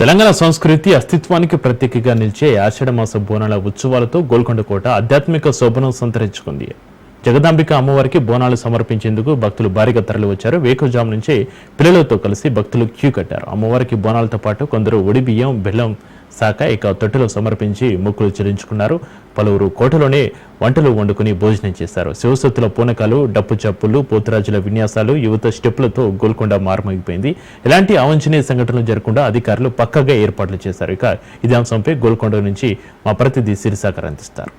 తెలంగాణ సంస్కృతి అస్తిత్వానికి ప్రత్యేకగా నిలిచే ఆషాఢమాస బోనాల ఉత్సవాలతో గోల్కొండ కోట ఆధ్యాత్మిక శోభనం సంతరించుకుంది. జగదాంబిక అమ్మవారికి బోనాలు సమర్పించేందుకు భక్తులు భారీగా తరలివచ్చారు వేకుజాము నుంచే పిల్లలతో కలిసి భక్తులు క్యూ కట్టారు. అమ్మవారికి బోనాలతో పాటు కొందరు ఒడిబియ్యం బెల్లం శాఖ ఇక తొట్టెలో సమర్పించి మొక్కులు చెల్లించుకున్నారు. పలువురు కోటలోనే వంటలు వండుకుని భోజనం చేశారు. శివసత్తుల పూనకాలు డప్పు చప్పులు పోతురాజుల విన్యాసాలు యువత స్టెప్లతో గోల్కొండ మారుమోగిపోయింది. ఎలాంటి అవంచనీయ సంఘటనలు జరగకుండా అధికారులు పక్కగా ఏర్పాట్లు చేశారు. ఇక ఇదే అంశంపై గోల్కొండ నుంచి మా ప్రతినిధి సిరిసాకర్ అందిస్తారు.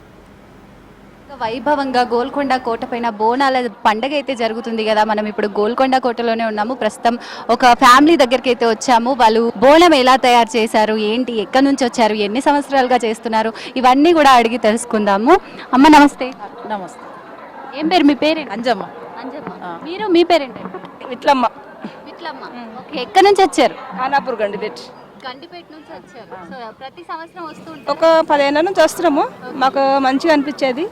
వైభవంగా గోల్కొండ కోట పైన బోనాల పండగ అయితే జరుగుతుంది కదా. మనం ఇప్పుడు గోల్కొండ కోటలోనే ఉన్నాము. ప్రస్తుతం ఒక ఫ్యామిలీ దగ్గరికి అయితే వచ్చాము. వాళ్ళు బోనం ఎలా తయారు చేశారు? ఏంటి? ఎక్కడి నుంచి వచ్చారు? ఎన్ని సంవత్సరాలుగా చేస్తున్నారు? ఇవన్నీ కూడా అడిగి తెలుసుకుందాము. అమ్మ నమస్తే. నమస్తే. ఏం పేరు? మీ పేరేంటి అంజమ్మ. అంజమ్మ. మీరు మీ పేరేంటండి ఇట్లమ్మ విట్లమ్మ. ఓకే ఎక్కడి నుంచి వచ్చారు? ఖానాపూర్ గండిపేట. గండిపేట నుంచి వచ్చారు. ప్రతి సంవత్సరం వస్తూ ఒక పదిహేను నుంచి వస్తున్నాము. మాకు మంచిగా అనిపించేది.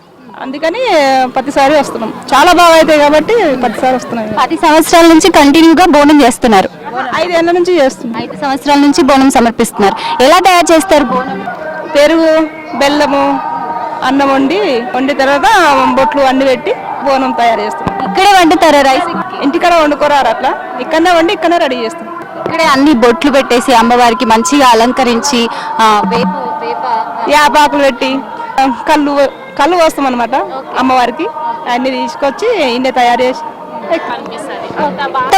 అందుకని ప్రతిసారి వస్తున్నాం. చాలా బాగా అవుతాయి కాబట్టి ప్రతిసారి వస్తున్నాం పది సంవత్సరాల నుంచి కంటిన్యూగా బోనం చేస్తున్నారు. ఐదేళ్ళ నుంచి చేస్తున్నాం. ఐదు సంవత్సరాల నుంచి బోనం సమర్పిస్తున్నారు. ఎలా తయారు చేస్తారు? బోనం పెరుగు బెల్లము అన్నం వండి వండిన తర్వాత బొట్లు అన్ని పెట్టి బోనం తయారు చేస్తాం ఇక్కడే వండుతారా రైస్? ఇంటికాడ వండుకోరారు అట్లా. ఇక్కడనే వండి ఇక్కడనే రెడీ చేస్తాం ఇక్కడే అన్ని బొట్లు పెట్టేసి అమ్మవారికి మంచిగా అలంకరించి వేప వేప యాపాకులు పెట్టి కళ్ళు కళ్ళు పోస్తాం అనమాట అమ్మవారికి. అన్ని తీసుకొచ్చి ఇన్నే తయారు చేసి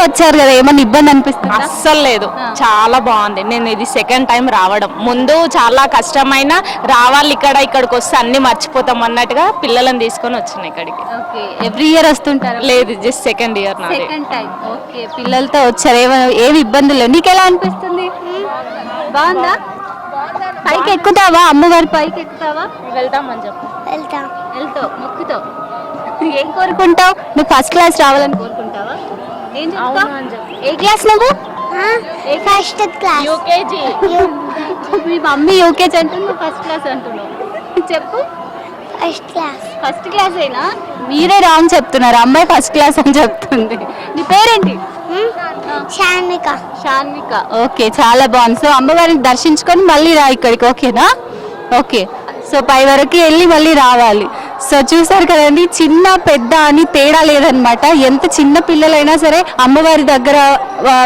వచ్చారు కదా ఏమన్నా ఇబ్బంది అనిపిస్తుంది? అస్సలు లేదు. చాలా బాగుంది. నేను ఇది సెకండ్ టైం రావడం. ముందు చాలా కష్టమైన రావాలి ఇక్కడ ఇక్కడికి వస్తే అన్ని మర్చిపోతాం అన్నట్టుగా పిల్లలను తీసుకొని వచ్చిన ఇక్కడికి. ఓకే. ఎవ్రీ ఇయర్ వస్తుంటారు? లేదు జస్ట్ సెకండ్ ఇయర్ నాది. సెకండ్ టైం ఓకే పిల్లలతో వచ్చారు. ఏమ ఏమి ఇబ్బందులు. నీకు ఎలా అనిపిస్తుంది? బాగుందా? పైకి ఎక్కుతావా అమ్మవారి పైకి ఎక్కుతావా వెళ్తామని చెప్పు వెళ్తావు మొక్కుతావు. ఏం కోరుకుంటావు? నువ్వు ఫస్ట్ క్లాస్ రావాలని కోరుకుంటావా? ఏం చెప్తావు? ఏ క్లాస్ నువ్వు? First class? యూకేజీ. మీ మమ్మీ యూకేజ్ అంటుంది? నువ్వు ఫస్ట్ క్లాస్ అంటున్నావు చెప్పు. First class. ఫస్ట్ క్లాస్ అయినా మీరే రాంగ్ చెప్తున్నారు. అమ్మాయి ఫస్ట్ క్లాస్ అని చెప్తుంది. నీ పేరేంటి? షాన్విక షాన్విక ఓకే చాలా బాగుంది. సో అమ్మవారిని దర్శించుకొని మళ్ళీ రా ఇక్కడికి ఓకేనా? ఓకే. సో పై వరకు వెళ్ళి మళ్ళీ రావాలి. సో చూసారు కదండి చిన్న పెద్ద అని తేడా లేదనమాట. ఎంత చిన్న పిల్లలైనా సరే అమ్మవారి దగ్గర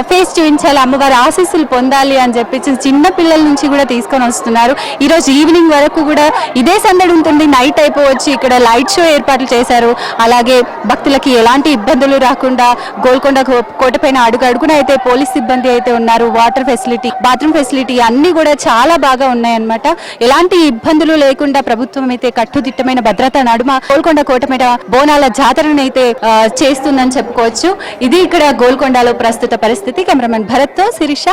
ఫేస్ చూపించాలి అమ్మవారి ఆశీస్సులు పొందాలి అని చెప్పి చిన్న పిల్లల నుంచి కూడా తీసుకొని వస్తున్నారు. ఈరోజు ఈవినింగ్ వరకు కూడా ఇదే సందడి ఉంటుంది. నైట్ అయిపోవచ్చు. ఇక్కడ లైట్ షో ఏర్పాట్లు చేశారు. అలాగే భక్తులకి ఎలాంటి ఇబ్బందులు రాకుండా గోల్కొండ కోటపైన అడుగు అడుగున అయితే పోలీస్ సిబ్బంది అయితే ఉన్నారు. వాటర్ ఫెసిలిటీ బాత్రూమ్ ఫెసిలిటీ అన్ని కూడా చాలా బాగా ఉన్నాయన్నమాట. ఎలాంటి ఇబ్బందులు లేకుండా ప్రభుత్వం అయితే కట్టుదిట్టమైన భద్రత నడుమ గోల్కొండ కోటపైన బోనాల జాతరను అయితే చేస్తుందని చెప్పుకోవచ్చు. ఇది ఇక్కడ గోల్కొండలో ప్రస్తుత పరిస్థితి. కెమెరామెన్ భరత్తో శిరీష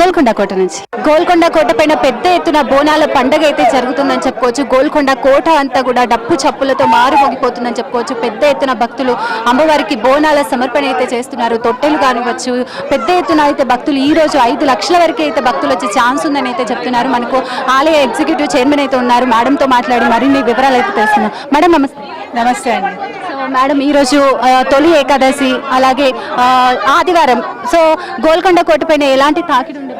గోల్కొండ కోట నుంచి. గోల్కొండ కోట పైన పెద్ద ఎత్తున బోనాల పండగ అయితే జరుగుతుందని చెప్పుకోవచ్చు. గోల్కొండ కోట అంతా కూడా డప్పు చప్పులతో మారుమోగిపోతుందని చెప్పుకోవచ్చు. పెద్ద ఎత్తున భక్తులు అమ్మవారికి బోనాల సమర్పణ అయితే చేస్తున్నారు. తొట్టెలు కానివచ్చు పెద్ద ఎత్తున అయితే భక్తులు ఈ రోజు ఐదు లక్షల వరకు అయితే భక్తులు వచ్చే ఛాన్స్ ఉందని అయితే చెప్తున్నారు. మనకు ఆలయ ఎగ్జిక్యూటివ్ చైర్మన్ అయితే ఉన్నారు. మేడంతో మాట్లాడి మరిన్ని వివరాలు అయితే తెలుస్తున్నాం మేడం నమస్తే. నమస్తే అండి. సో మేడం ఈరోజు తొలి ఏకాదశి అలాగే ఆదివారం. సో గోల్కొండ కోట పైన ఎలాంటి తాకిడి ఉండే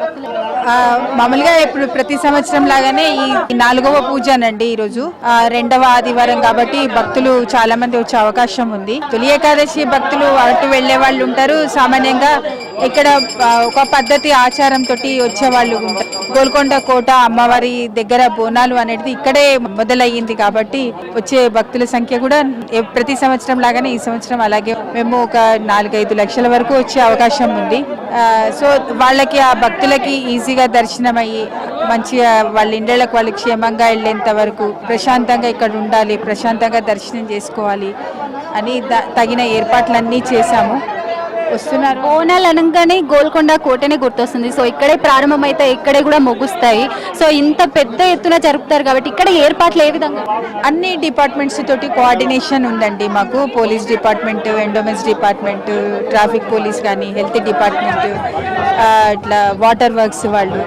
మామూలుగా ఇప్పుడు ప్రతి సంవత్సరం లాగానే ఈ నాలుగవ పూజనండి ఈ రోజు ఆ, రెండవ ఆదివారం కాబట్టి భక్తులు చాలా మంది వచ్చే అవకాశం ఉంది. తొలి ఏకాదశి భక్తులు అటు వెళ్ళే వాళ్ళు ఉంటారు. సామాన్యంగా ఇక్కడ ఒక పద్ధతి ఆచారం తోటి వచ్చేవాళ్ళు ఉంటారు. గోల్కొండ కోట అమ్మవారి దగ్గర బోనాలు అనేది ఇక్కడే మొదలయ్యింది కాబట్టి వచ్చే భక్తుల సంఖ్య కూడా ప్రతి సంవత్సరం లాగానే ఈ సంవత్సరం అలాగే మేము ఒక నాలుగైదు లక్షల వరకు వచ్చే అవకాశం ఉంది. సో వాళ్ళకి ఆ భక్తులకి ఈజీగా దర్శనం అయ్యి మంచిగా వాళ్ళ ఇండ్లకు వాళ్ళు క్షేమంగా వెళ్ళేంత వరకు ప్రశాంతంగా ఇక్కడ ఉండాలి ప్రశాంతంగా దర్శనం చేసుకోవాలి అని తగిన ఏర్పాట్లన్నీ చేశాము. వస్తున్నారు. బోనాలు అనగానే గోల్కొండ కోటనే గుర్తొస్తుంది. సో ఇక్కడే ప్రారంభమైతే ఇక్కడే కూడా ముగుస్తాయి. సో ఇంత పెద్ద ఎత్తున జరుపుతారు కాబట్టి ఇక్కడ ఏర్పాట్లు ఏ విధంగా? అన్ని డిపార్ట్మెంట్స్ తోటి కోఆర్డినేషన్ ఉందండి మాకు. Police department endowments department traffic police కానీ హెల్త్ డిపార్ట్మెంట్ ఇట్లా వాటర్ వర్క్స్ వాళ్ళు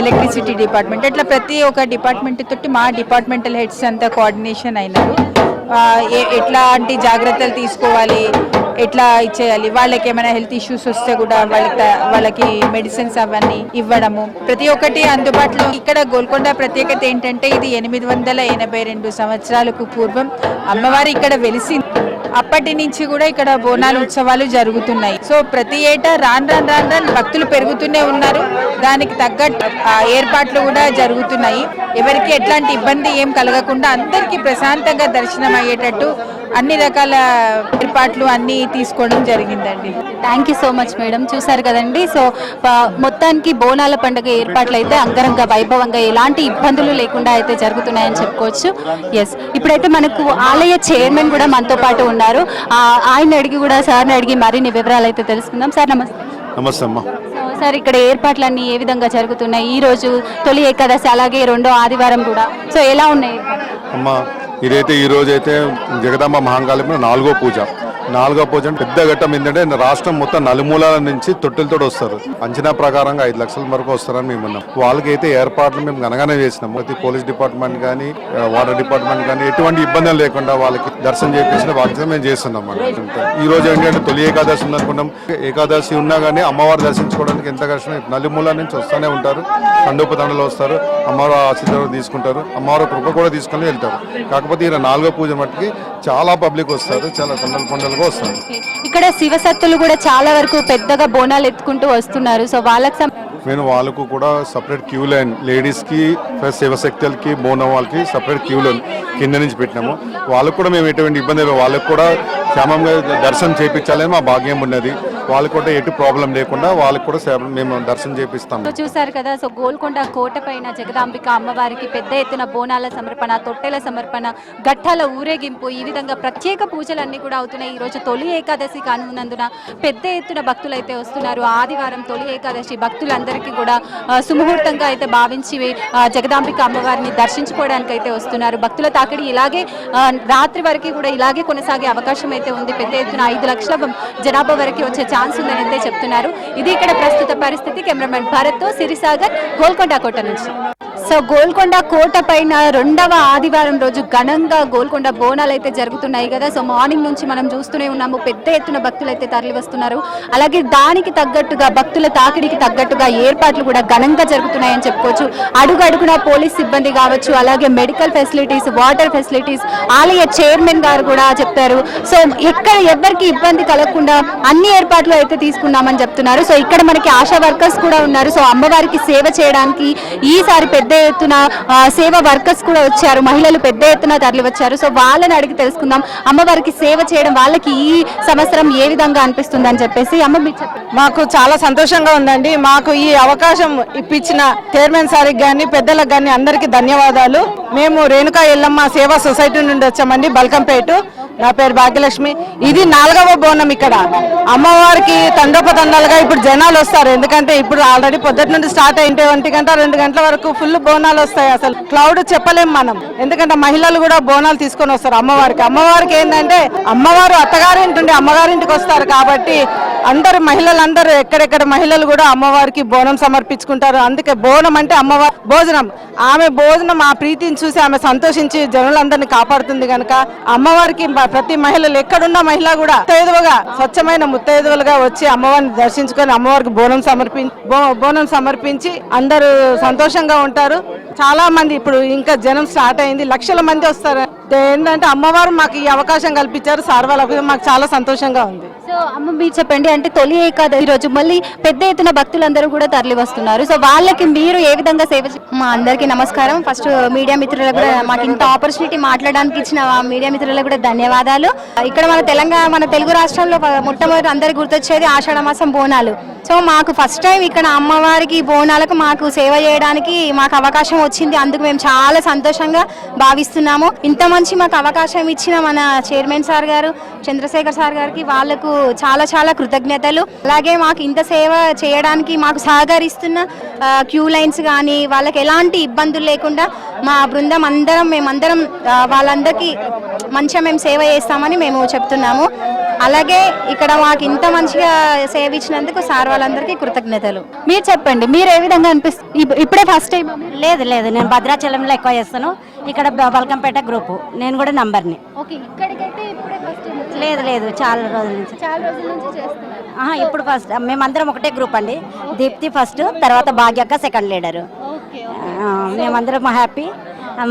ఎలక్ట్రిసిటీ డిపార్ట్మెంట్ ఇట్లా ప్రతి ఒక్క డిపార్ట్మెంట్ తోటి మా డిపార్ట్మెంటల్ హెడ్స్ అంతా కోఆర్డినేషన్ అయినారు. ఎట్లాంటి జాగ్రత్తలు తీసుకోవాలి? ఎట్లా ఇచ్చేయాలి? వాళ్ళకి ఏమైనా హెల్త్ ఇష్యూస్ వస్తే కూడా వాళ్ళకి వాళ్ళకి మెడిసిన్స్ అవన్నీ ఇవ్వడము. ప్రతి ఒక్కటి అందుబాటులో. ఇక్కడ గోల్కొండ ప్రత్యేకత ఏంటంటే ఇది ఎనిమిది వందల ఎనభై రెండు సంవత్సరాలకు పూర్వం అమ్మవారు ఇక్కడ వెలిసింది అప్పటి నుంచి కూడా ఇక్కడ బోనాలు ఉత్సవాలు జరుగుతున్నాయి. సో ప్రతి ఏటా రాను రాను రాను రాను భక్తులు పెరుగుతూనే ఉన్నారు. దానికి తగ్గట్టు ఏర్పాట్లు కూడా జరుగుతున్నాయి. ఎవరికి ఎట్లాంటి ఇబ్బంది ఏం కలగకుండా అందరికీ ప్రశాంతంగా దర్శనం అయ్యేటట్టు అన్ని రకాల ఏర్పాట్లు అన్ని తీసుకోవడం జరిగిందండి. Thank you so much madam చూసారు కదండి. సో మొత్తానికి బోనాల పండుగ ఏర్పాట్లు అయితే అంగరంగ వైభవంగా ఎలాంటి ఇబ్బందులు లేకుండా అయితే జరుగుతున్నాయని చెప్పుకోవచ్చు. ఎస్ ఇప్పుడైతే మనకు ఆలయ చైర్మన్ కూడా మనతో పాటు ఉన్నారు. ఆ, ఆయన అడిగి కూడా సార్ని అడిగి మరిన్ని వివరాలు అయితే తెలుసుకుందాం. సార్ నమస్తే. నమస్తే అమ్మా. సార్ ఇక్కడ ఏర్పాట్లన్నీ ఏ విధంగా జరుగుతున్నాయి? ఈ రోజు తొలి ఏకాదశి అలాగే రెండో ఆదివారం కూడా. సో ఎలా ఉన్నాయి? అమ్మ ఇదైతే ఈ రోజైతే జగదాంబ మహాంకాళి నాలుగో పూజ. నాలుగో పూజ అంటే పెద్ద ఘట్టం ఏంటంటే రాష్ట్రం మొత్తం నలుమూలల నుంచి తొట్టెలతో వస్తారు. అంచనా ప్రకారంగా ఐదు లక్షల వరకు వస్తారని మేము ఉన్నాం వాళ్ళకి అయితే ఏర్పాట్లు మేము గనగానే చేసినాం. ప్రతి పోలీస్ డిపార్ట్మెంట్ కానీ వాటర్ డిపార్ట్మెంట్ కానీ ఎటువంటి ఇబ్బందులు లేకుండా వాళ్ళకి దర్శనం చేయించిన బాధ్యత మేము చేస్తున్నాం అన్నమాట. ఈ రోజు ఏంటంటే తొలి ఏకాదశి ఉందనుకున్నాం ఏకాదశి ఉన్నా కానీ అమ్మవారు దర్శించుకోవడానికి ఎంత కష్టం నలుమూల నుంచి వస్తూనే ఉంటారు. తండోపతండలు వస్తారు. అమ్మవారు ఆశీర్వాదం తీసుకుంటారు. అమ్మవారు కృప కూడా తీసుకొని వెళ్తారు. కాకపోతే ఈయన నాలుగో పూజ మట్టుకి చాలా పబ్లిక్ వస్తారు. చాలా కొండలు కొండలుగా వస్తారు. ఇక్కడ శివశక్తులు కూడా చాలా వరకు పెద్దగా బోనాలు ఎత్తుకుంటూ వస్తున్నారు. సో వాళ్ళకి మేము వాళ్ళకు కూడా సపరేట్ క్యూ లైన్ లేడీస్కి ప్లస్ శివశక్తులకి బోనం వాళ్ళకి సపరేట్ క్యూ లైన్ కింద నుంచి పెట్టినాము. వాళ్ళకు కూడా మేము ఎటువంటి ఇబ్బంది వాళ్ళకు కూడా క్షేమంగా దర్శనం చేయించాలని మా భాగ్యం ఉన్నది. వాళ్ళకి కూడా ఎటు ప్రాబ్లం లేకుండా వాళ్ళకి కూడా సేవ- మేము దర్శనం చేపిస్తాం చూసారు కదా సో గోల్కొండ కోట పైన జగదాంబిక అమ్మవారికి పెద్ద ఎత్తున బోనాల సమర్పణ తొట్టెల సమర్పణ ఘట్టాల ఊరేగింపు ఈ విధంగా ప్రత్యేక పూజలన్నీ కూడా అవుతున్నాయి. ఈ రోజు తొలి ఏకాదశి కానున్నందున పెద్ద ఎత్తున భక్తులు అయితే వస్తున్నారు. ఆదివారం తొలి ఏకాదశి భక్తులందరికీ కూడా సుముహూర్తంగా అయితే భావించి జగదాంబిక అమ్మవారిని దర్శించుకోవడానికి అయితే వస్తున్నారు. భక్తుల తాకిడి ఇలాగే రాత్రి వరకు కూడా ఇలాగే కొనసాగే అవకాశం అయితే ఉంది. పెద్ద ఎత్తున ఐదు లక్షల జనాభా వరకు వచ్చే ఛాన్స్ ఉందని అయితే చెప్తున్నారు. ఇది ఇక్కడ ప్రస్తుత పరిస్థితి. కెమెరామెన్ భరత్తో సిరిసాగర్ గోల్కొండ కోట నుంచి. సో గోల్కొండ కోట పైన రెండవ ఆదివారం రోజు ఘనంగా గోల్కొండ బోనాలు అయితే జరుగుతున్నాయి కదా. సో మార్నింగ్ నుంచి మనం చూస్తూనే ఉన్నాము. పెద్ద ఎత్తున భక్తులు అయితే తరలి వస్తున్నారు అలాగే దానికి తగ్గట్టుగా భక్తుల తాకిడికి తగ్గట్టుగా ఏర్పాట్లు కూడా ఘనంగా జరుగుతున్నాయని చెప్పుకోవచ్చు. అడుగు అడుగున పోలీస్ సిబ్బంది కావచ్చు అలాగే మెడికల్ ఫెసిలిటీస్ వాటర్ ఫెసిలిటీస్ ఆలయ చైర్మన్ గారు కూడా చెప్తారు సో ఎక్కడ ఎవరికి ఇబ్బంది కలగకుండా అన్ని ఏర్పాట్లు అయితే తీసుకున్నామని చెప్తున్నారు. సో ఇక్కడ మనకి ఆశా వర్కర్స్ కూడా ఉన్నారు. సో అమ్మవారికి సేవ చేయడానికి ఈసారి పెద్ద ఎత్తున సేవ వర్కర్స్ కూడా వచ్చారు. మహిళలు పెద్ద ఎత్తున తరలి వచ్చారు సో వాళ్ళని అడిగి తెలుసుకుందాం. అమ్మవారికి సేవ చేయడం వాళ్ళకి ఈ సంవత్సరం ఏ విధంగా అనిపిస్తుంది అని చెప్పేసి అమ్మ మీరు మాకు చాలా సంతోషంగా ఉందండి. మాకు ఈ అవకాశం ఇప్పించిన చైర్మన్ సార్కి కానీ పెద్దలకు కానీ అందరికీ ధన్యవాదాలు. మేము రేణుకా ఎల్లమ్మ సేవా సొసైటీ నుండి వచ్చామండి బల్కంపేట. నా పేరు భాగ్యలక్ష్మి. ఇది నాలుగవ బోనం ఇక్కడ. అమ్మవారికి తండోపతండాలుగా ఇప్పుడు జనాలు వస్తారు. ఎందుకంటే ఇప్పుడు ఆల్రెడీ పొద్దుటి నుండి స్టార్ట్ అయింటే ఒంటి గంట రెండు గంటల వరకు ఫుల్ బోనాలు వస్తాయి అసలు. క్లౌడ్ చెప్పలేం మనం. ఎందుకంటే మహిళలు కూడా బోనాలు తీసుకొని వస్తారు అమ్మవారికి. అమ్మవారికి ఏంటంటే అమ్మవారు అత్తగారింటి నుండి అమ్మగారింటికి వస్తారు కాబట్టి అందరు మహిళలందరూ ఎక్కడెక్కడ మహిళలు కూడా అమ్మవారికి బోనం సమర్పించుకుంటారు. అందుకే బోనం అంటే అమ్మవారి భోజనం. ఆమె భోజనం ఆ ప్రీతిని చూసి ఆమె సంతోషించి జనులందరినీ కాపాడుతుంది కనుక అమ్మవారికి ప్రతి మహిళలు ఎక్కడున్న మహిళ కూడా ముత్తైదువుగా స్వచ్ఛమైన ముత్తైదువులుగా వచ్చి అమ్మవారిని దర్శించుకొని అమ్మవారికి బోనం సమర్పించి బోనం సమర్పించి అందరూ సంతోషంగా ఉంటారు. చాలా మంది ఇప్పుడు ఇంకా జనం స్టార్ట్ అయింది. లక్షల మంది వస్తారు. ఏంటంటే అమ్మవారు మాకు ఈ అవకాశం కల్పించారు సార్ వాళ్ళ మాకు చాలా సంతోషంగా ఉంది. సో అమ్మ మీరు చెప్పండి అంటే తొలి ఏకాదశి రోజు మళ్ళీ పెద్ద ఎత్తున భక్తులందరూ కూడా తరలి వస్తున్నారు సో వాళ్ళకి మీరు ఏ విధంగా సేవ మా అందరికీ నమస్కారం. ఫస్ట్ మీడియా మిత్రులకు కూడా మాకు ఇంత ఆపర్చునిటీ మాట్లాడడానికి ఇచ్చిన మీడియా మిత్రులకు కూడా ధన్యవాదాలు. ఇక్కడ మన తెలంగాణ మన తెలుగు రాష్ట్రంలో మొట్టమొదటి అందరికి గుర్తొచ్చేది ఆషాఢ మాసం బోనాలు. సో మాకు ఫస్ట్ టైం ఇక్కడ అమ్మవారికి బోనాలకు మాకు సేవ చేయడానికి మాకు అవకాశం వచ్చింది. అందుకు మేము చాలా సంతోషంగా భావిస్తున్నాము. ఇంత మంచి మాకు అవకాశం ఇచ్చిన మన చైర్మన్ సార్ గారు చంద్రశేఖర్ సార్ గారికి వాళ్ళకు చాలా చాలా కృతజ్ఞతలు. అలాగే మాకు ఇంత సేవ చేయడానికి మాకు సహకరిస్తున్న క్యూ లైన్స్ కానీ వాళ్ళకి ఎలాంటి ఇబ్బందులు లేకుండా మా బృందం అందరం మేమందరం వాళ్ళందరికీ మంచిగా మేము సేవ చేస్తామని మేము చెప్తున్నాము. అలాగే ఇక్కడ మాకు ఇంత మంచిగా సేవ ఇచ్చినందుకు సార్ వాళ్ళందరికీ కృతజ్ఞతలు. మీరు చెప్పండి మీరు ఏ విధంగా అనిపిస్తుంది ఇప్పుడే ఫస్ట్ టైం లేదు లేదు నేను భద్రాచలంలో ఎక్కువ చేస్తాను. ఇక్కడ బల్కంపేట గ్రూపు నేను కూడా నంబర్ని. ఓకే ఇక్కడికైతే ఇప్పుడే ఫస్ట్ లేదు లేదు చాలా రోజుల నుంచి. చాలా రోజుల నుంచి ఇప్పుడు ఫస్ట్ మేమందరం ఒకటే గ్రూప్ అండి. దీప్తి ఫస్ట్ తర్వాత భాగ్యక్క సెకండ్ లీడరు ఓకే మేమందరం హ్యాపీ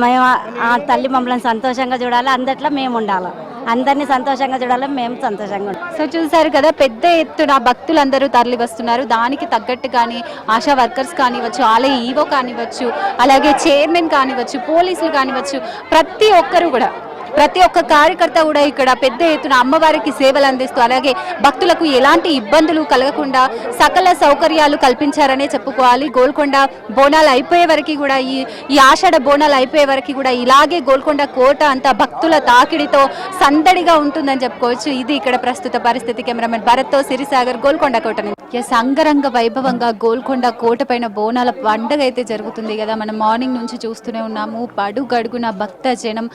మేము ఆ తల్లి మమ్మల్ని సంతోషంగా చూడాలి. అందట్లో మేము ఉండాలి. అందరినీ సంతోషంగా చూడాలి మేము సంతోషంగా సో చూసారు కదా పెద్ద ఎత్తున భక్తులందరూ తరలి వస్తున్నారు. దానికి తగ్గట్టు కానీ ఆశా వర్కర్స్ కానివ్వచ్చు ఆలయ ఈవో కానివ్వచ్చు అలాగే చైర్మన్ కానివ్వచ్చు పోలీసులు కానివ్వచ్చు ప్రతి ఒక్కరు కూడా ప్రతి ఒక్క కార్యకర్త కూడా ఇక్కడ పెద్ద ఎత్తున అమ్మవారికి సేవలు అందిస్తూ అలాగే భక్తులకు ఎలాంటి ఇబ్బందులు కలగకుండా సకల సౌకర్యాలు కల్పించారనే చెప్పుకోవాలి. గోల్కొండ బోనాలు అయిపోయే వరకు కూడా ఈ ఈ ఆషాఢ బోనాలు అయిపోయే వరకు కూడా ఇలాగే గోల్కొండ కోట అంతా భక్తుల తాకిడితో సందడిగా ఉంటుందని చెప్పుకోవచ్చు. ఇది ఇక్కడ ప్రస్తుత పరిస్థితి. కెమెరామెన్ భరత్తో సిరిసాగర్ గోల్కొండ కోట ఎస్ అంగరంగ వైభవంగా గోల్కొండ కోట పైన బోనాల పండగ అయితే జరుగుతుంది కదా. మనం మార్నింగ్ నుంచి చూస్తూనే ఉన్నాము. పడుగడుగున భక్త జనం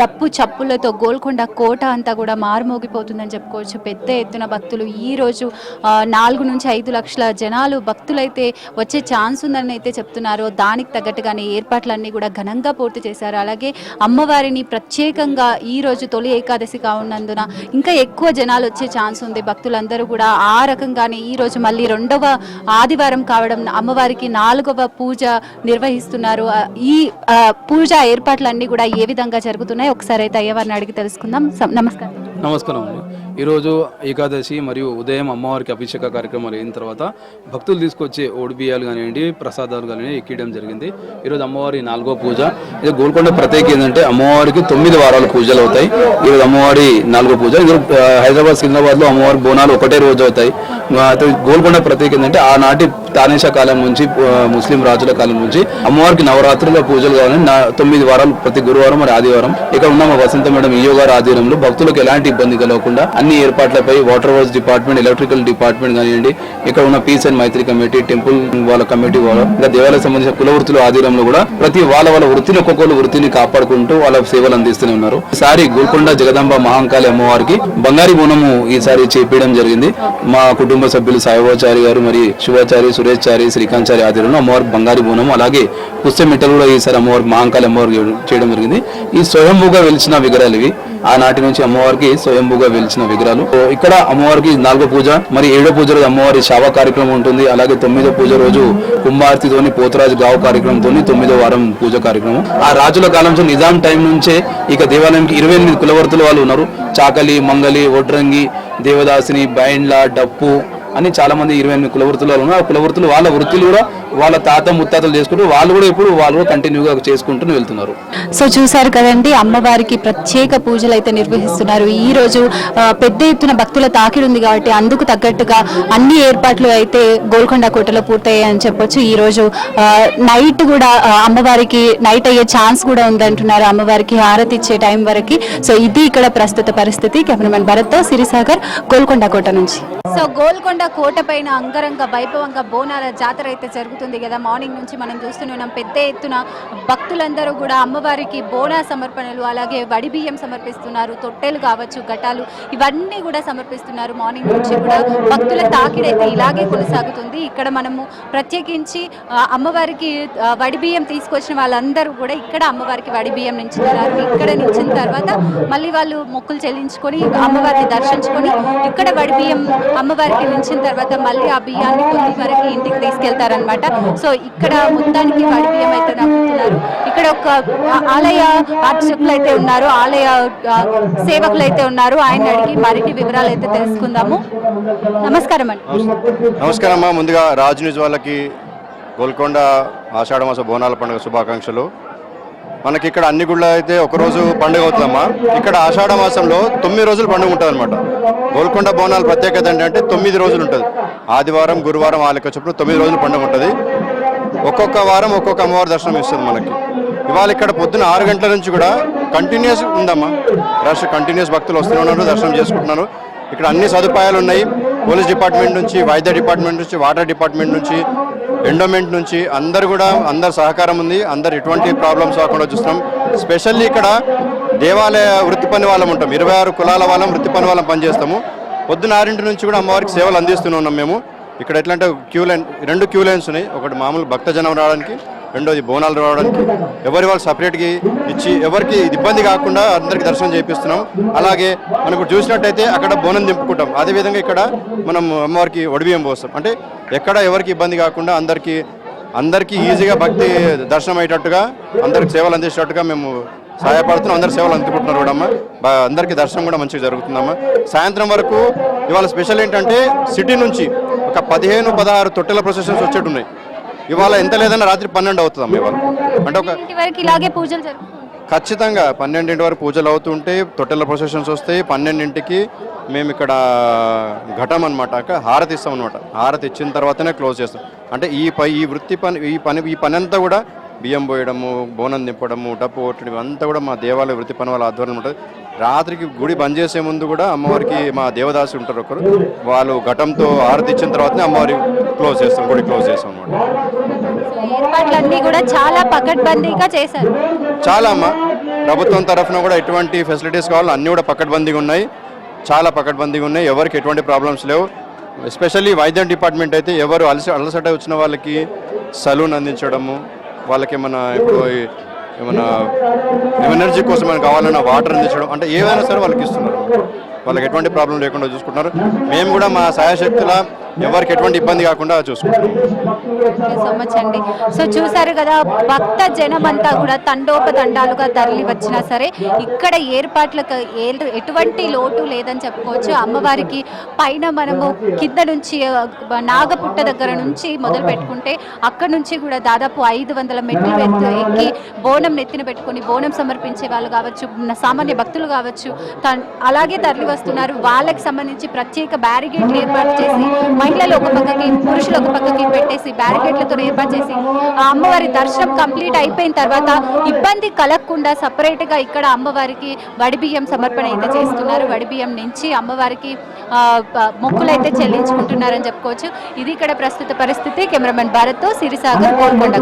డబ్ డప్పు చప్పులతో గోల్కొండ కోట అంతా కూడా మారుమోగిపోతుందని చెప్పుకోవచ్చు. పెద్ద ఎత్తున భక్తులు ఈ రోజు నాలుగు నుంచి ఐదు లక్షల జనాలు భక్తులైతే వచ్చే ఛాన్స్ ఉందని అయితే చెప్తున్నారు. దానికి తగ్గట్టుగానే ఏర్పాట్లన్నీ కూడా ఘనంగా పూర్తి చేశారు. అలాగే అమ్మవారిని ప్రత్యేకంగా ఈ రోజు తొలి ఏకాదశి కావున్నందున ఇంకా ఎక్కువ జనాలు వచ్చే ఛాన్స్ ఉంది. భక్తులందరూ కూడా ఆ రకంగానే ఈ రోజు మళ్ళీ రెండవ ఆదివారం కావడం అమ్మవారికి నాలుగవ పూజ నిర్వహిస్తున్నారు. ఈ పూజ ఏర్పాట్లన్నీ కూడా ఏ విధంగా జరుగుతున్నాయి? ఒకసారి అయితే అయ్యవారిని అడిగి తెలుసుకుందాం. నమస్కారం. నమస్కారం అండి ఈరోజు ఏకాదశి మరియు ఉదయం అమ్మవారికి అభిషేక కార్యక్రమాలు అయిన తర్వాత భక్తులు తీసుకొచ్చే ఓడిబియ్యాలు కానివ్వండి ప్రసాదాలు కానివ్వండి ఎక్కియడం జరిగింది. ఈరోజు అమ్మవారి నాలుగో పూజ. ఇది గోల్కొండ ప్రత్యేక ఏంటంటే అమ్మవారికి తొమ్మిది వారాలు పూజలు అవుతాయి. ఈరోజు అమ్మవారి నాలుగో పూజ. ఇది హైదరాబాద్ సికింద్రాబాద్లో అమ్మవారి బోనాలు ఒకటే రోజు అవుతాయి. గోల్కొండ ప్రత్యేక ఏంటంటే ఆనాటి తానేషా కాలం నుంచి ముస్లిం రాజుల కాలం నుంచి అమ్మవారికి నవరాత్రుల పూజలు కావాలని తొమ్మిది వారాలు ప్రతి గురువారం మరి ఆదివారం. ఇక్కడ ఉన్న మా వసంత మేడం ఈ గారి ఆధ్వర్యంలో భక్తులకు ఎలాంటి ఇబ్బంది కలగకుండా అన్ని ఏర్పాట్లపై water works department electrical department కానివ్వండి ఇక్కడ ఉన్న peace and Maitri committee temple వాళ్ళ కమిటీ వాళ్ళ ఇంకా దేవాలయ సంబంధించిన కుల వృత్తుల కూడా ప్రతి వాళ్ళ వాళ్ళ వృత్తిని ఒక్కొక్కరు వృత్తిని కాపాడుకుంటూ వాళ్ళ సేవలు అందిస్తూనే ఉన్నారు. ఈసారి గోల్కొండ జగదాంబ మహాంకాళి అమ్మవారికి బంగారి బోనము ఈసారి చేపించడం జరిగింది. మా కుటుంబ సభ్యులు సాయిబాచారి గారు మరి శివాచారి సురేష్ చారి శ్రీకాంత్ చారి ఆధ్వర్యంలో అమ్మవారికి బంగారి బోనము అలాగే పుస్తమిట్టలు కూడా ఈసారి అమ్మవారికి మహాంకాళి అమ్మవారికి చేయడం జరిగింది. ఈ స్వయంభూగా వెలిచిన విగ్రహాలు ఇవి. ఆనాటి నుంచి అమ్మవారికి స్వయంభూగా వెలిచిన విగ్రహాలు. ఇక్కడ అమ్మవారికి నాలుగో పూజ మరి ఏడో పూజ రోజు అమ్మవారి శావ కార్యక్రమం ఉంటుంది. అలాగే తొమ్మిదో పూజ రోజు కుంభార్తితోని పోతరాజు గావు కార్యక్రమంతో తొమ్మిదో వారం పూజ కార్యక్రమం. ఆ రాజుల కాలం నుంచి నిజాం టైం నుంచే ఇక దేవాలయంకి ఇరవై ఎనిమిది కులవర్తుల వాళ్ళు ఉన్నారు. చాకలి మంగలి ఒడ్రంగి దేవదాసిని బైండ్ల డప్పు అని చాలా మంది ఇరవై ఎనిమిది కులవృత్తులు వాళ్ళు ఉన్నారు. ఆ కులవృత్తులు వాళ్ళ వృత్తులు కూడా వాళ్ళ తాత ముత్తాతలు చేసుకుంటూ వాళ్ళు కూడా ఇప్పుడు వాళ్ళు కూడా కంటిన్యూగా చేసుకుంటూ వెళ్తున్నారు. సో చూశారు కదండి అమ్మవారికి ప్రత్యేక పూజలు అయితే నిర్వహిస్తున్నారు. ఈ రోజు పెద్ద ఎత్తున భక్తుల తాకిడి ఉంది కాబట్టి అందుకు తగ్గట్టుగా అన్ని ఏర్పాట్లు అయితే గోల్కొండ కోటలో పూర్తయ్యాయని చెప్పొచ్చు. ఈ రోజు నైట్ కూడా అమ్మవారికి నైట్ అయ్యే ఛాన్స్ కూడా ఉందంటున్నారు. అమ్మవారికి హారతి ఇచ్చే టైం వరకు. సో ఇది ఇక్కడ ప్రస్తుత పరిస్థితి. కెమెరామెన్ భరత్తో సిరిసాగర్ గోల్కొండ కోట నుంచి. సో గోల్కొండ కోట పైన అంగరంగ వైభవంగా బోనాల జాతర అయితే జరుగుతుంది కదా. మార్నింగ్ నుంచి మనం చూస్తూనే ఉన్నాం. పెద్ద ఎత్తున భక్తులందరూ కూడా అమ్మవారికి బోనా సమర్పణలు అలాగే వడి బియ్యం సమర్పిస్తున్నారు. తొట్టెలు కావచ్చు ఘటాలు ఇవన్నీ కూడా సమర్పిస్తున్నారు. మార్నింగ్ నుంచి కూడా భక్తుల తాకిడైతే ఇలాగే కొనసాగుతుంది. ఇక్కడ మనము ప్రత్యేకించి అమ్మవారికి వడిబియ్యం వడి బియ్యం తీసుకొచ్చిన వాళ్ళందరూ కూడా ఇక్కడ అమ్మవారికి వడి బియ్యం నించుతున్నారు. ఇక్కడ నించిన తర్వాత మళ్ళీ వాళ్ళు మొక్కులు చెల్లించుకొని అమ్మవారిని దర్శించుకొని ఇక్కడ వడి బియ్యం అమ్మవారికి నించిన తర్వాత మళ్ళీ ఆ బియ్యాన్ని కొద్ది వరకు ఇంటికి తీసుకెళ్తారనమాట సో ఇక్కడ మొత్తానికి వడి బియ్యం నమ్ముతున్నారు ఇక్కడ ఒక ఆలయ అర్చకులు అయితే ఉన్నారు ఆలయ సేవకులు అయితే ఉన్నారు. ఆయన అడిగి మరిన్ని వివరాలు అయితే తెలుసుకుందాము. నమస్కారం అండి. నమస్కారం అమ్మా ముందుగా రాజు న్యూస్ వాళ్ళకి గోల్కొండ ఆషాఢమాస బోనాల పండుగ శుభాకాంక్షలు. మనకి ఇక్కడ అన్ని గుళ్ళ అయితే ఒకరోజు పండుగ అవుతుందమ్మా. ఇక్కడ ఆషాఢ మాసంలో తొమ్మిది రోజులు పండుగ ఉంటుంది అనమాట గోల్కొండ బోనాల ప్రత్యేకత ఏంటంటే తొమ్మిది రోజులు ఉంటుంది. ఆదివారం గురువారం ఆలక చొప్పున తొమ్మిది రోజులు పండుగ ఉంటుంది. ఒక్కొక్క వారం ఒక్కొక్క అమ్మవారి దర్శనం ఇస్తుంది మనకి. ఇవాళ ఇక్కడ పొద్దున ఆరు గంటల నుంచి కూడా కంటిన్యూస్ ఉందమ్మా. రష్ కంటిన్యూస్ భక్తులు వస్తూనే ఉన్నారు దర్శనం చేసుకుంటున్నారు. ఇక్కడ అన్ని సదుపాయాలు ఉన్నాయి. పోలీస్ డిపార్ట్మెంట్ నుంచి వైద్య డిపార్ట్మెంట్ నుంచి వాటర్ డిపార్ట్మెంట్ నుంచి ఎండోమెంట్ నుంచి అందరు కూడా అందరు సహకారం ఉంది. అందరు ఎటువంటి ప్రాబ్లమ్స్ రాకుండా చూస్తున్నాం. స్పెషల్లీ ఇక్కడ దేవాలయ వృత్తి పని వాళ్ళం ఉంటాం. ఇరవై ఆరు కులాల వాళ్ళం వృత్తి పని వాళ్ళం పనిచేస్తాము. పొద్దున ఆరింటి నుంచి కూడా అమ్మవారికి సేవలు అందిస్తూనే ఉన్నాం మేము. ఇక్కడ ఎట్లా అంటే క్యూ లైన్ రెండు క్యూ లైన్స్ ఉన్నాయి. ఒకటి మామూలు భక్తజనం రావడానికి రెండోది బోనాలు రావడానికి ఎవరి వాళ్ళు సపరేట్గా ఇచ్చి ఎవరికి ఇబ్బంది కాకుండా అందరికి దర్శనం చేపిస్తున్నాం. అలాగే మనకు చూసినట్టయితే అక్కడ బోనం దింపుకుంటాం. అదేవిధంగా ఇక్కడ మనం అమ్మవారికి ఒడిబియ్యం పోస్తాం. అంటే ఎక్కడ ఎవరికి ఇబ్బంది కాకుండా అందరికీ అందరికీ ఈజీగా భక్తి దర్శనం అయ్యేటట్టుగా అందరికి సేవలు అందించేటట్టుగా మేము సహాయపడుతున్నాం. అందరు సేవలు అందుకుంటున్నారు కూడా అమ్మ. అందరికీ దర్శనం కూడా మంచిగా జరుగుతుందమ్మా సాయంత్రం వరకు ఇవాళ స్పెషల్ ఏంటంటే సిటీ నుంచి ఒక పదిహేను పదహారు తొట్టెల ప్రొసెషన్స్ వచ్చేట్టు ఉన్నాయి ఇవాళ ఎంత లేదన్నా రాత్రి పన్నెండు అవుతుందమ్మా ఇవాళ. అంటే ఒక ఇంటి వరకు ఇలాగే పూజలు జరుగుతాయి ఖచ్చితంగా పన్నెండింటి వరకు పూజలు అవుతుంటే తొట్టెల ప్రొసెషన్స్ వస్తాయి. పన్నెండింటికి మేము ఇక్కడ ఘటం అనమాట హారతి ఇస్తాం అనమాట హారతి ఇచ్చిన తర్వాతనే క్లోజ్ చేస్తాం. అంటే ఈ పై ఈ వృత్తి పని ఈ పని ఈ పని అంతా కూడా బియ్యం పోయడము బోనం నింపడము డప్పు కొట్టడం అంతా కూడా మా దేవాలయ వృత్తి పని వాళ్ళ ఆధ్వర్యం ఉంటుంది. రాత్రికి గుడి బంద్ చేసే ముందు కూడా అమ్మవారికి మా దేవదాసి ఉంటారు ఒకరు. వాళ్ళు ఘటంతో హారతి ఇచ్చిన తర్వాతనే అమ్మవారి క్లోజ్ చేస్తాం గుడి క్లోజ్ చేస్తాం అనమాట ఏర్పాట్లన్నీ కూడా చాలా పకడ్బందీగా చేశారు. చాలా అమ్మ. ప్రభుత్వం తరఫున కూడా ఎటువంటి ఫెసిలిటీస్ కావాలో అన్నీ కూడా పకడ్బందీగా ఉన్నాయి. చాలా పకడ్బందీగా ఉన్నాయి. ఎవరికి ఎటువంటి ప్రాబ్లమ్స్ లేవు. ఎస్పెషల్లీ వైద్యం డిపార్ట్మెంట్ అయితే ఎవరు అలస అలసట వచ్చిన వాళ్ళకి సలూన్ అందించడము వాళ్ళకి ఏమైనా ఇప్పుడు ఏమైనా ఎనర్జీ కోసం ఏమైనా కావాలన్నా వాటర్ అందించడం అంటే ఏదైనా సరే వాళ్ళకి ఇస్తున్నారు. వాళ్ళకి ఎటువంటి ప్రాబ్లం లేకుండా చూసుకుంటున్నారు. మేము కూడా మా సాయశక్తుల ఎవరికి ఎటువంటి ఇబ్బంది కాకుండా చూసుకుంటున్నాం సో మచ్ అండి. సో చూసారు కదా భక్త జనం అంతా కూడా తండోపతండాలుగా తరలి వచ్చినా సరే ఇక్కడ ఏర్పాట్లకు ఏ- ఎటువంటి లోటు లేదని చెప్పుకోవచ్చు. అమ్మవారికి పైన మనము కింద నుంచి నాగపుట్ట దగ్గర నుంచి మొదలు పెట్టుకుంటే అక్కడ నుంచి కూడా దాదాపు ఐదు వందల మెట్లు ఎక్కి బోనం నెత్తిన పెట్టుకొని బోనం సమర్పించే వాళ్ళు కావచ్చు సామాన్య భక్తులు కావచ్చు అలాగే తరలి వస్తున్నారు. వాళ్ళకి సంబంధించి ప్రత్యేక బ్యారిగేట్లు ఏర్పాటు చేసి మహిళలు ఒక పక్కకి పురుషులు ఒక పక్కకి పెట్టేసి బ్యారికేడ్లతో ఏర్పాటు చేసి ఆ అమ్మవారి దర్శనం కంప్లీట్ అయిపోయిన తర్వాత ఇబ్బంది కలగకుండా సపరేట్గా ఇక్కడ అమ్మవారికి వడిబియ్యం సమర్పణ అయితే చేస్తున్నారు. వడిబియ్యం నుంచి అమ్మవారికి మొక్కులైతే చెల్లించుకుంటున్నారని చెప్పుకోవచ్చు. ఇది ఇక్కడ ప్రస్తుత పరిస్థితి. కెమెరామెన్ భారత్తో సిరిసాగర్ గోల్కొండ